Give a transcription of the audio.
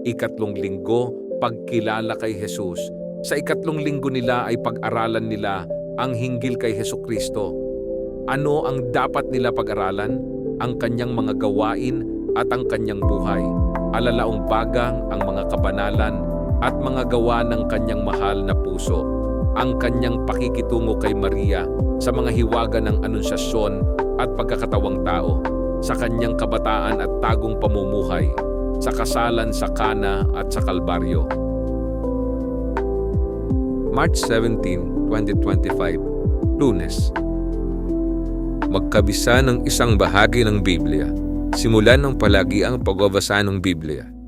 Ikatlong linggo, pagkilala kay Jesus. Sa ikatlong linggo nila ay pag-aralan nila ang hinggil kay Heso Kristo. Ano ang dapat nila pag-aralan? Ang kanyang mga gawain at ang kanyang buhay. Alalaong bagang ang mga kabanalan at mga gawa ng kanyang mahal na puso. Ang kanyang pakikitungo kay Maria sa mga hiwaga ng anunsasyon at pagkakatawang tao, sa kanyang kabataan at tagong pamumuhay, sa kasalan sa Kana at sa Kalbaryo. March 17, 2025, Lunes. Magkabisa ng isang bahagi ng Biblia. Simulan ng palagi ang pagbabasa ng Biblia.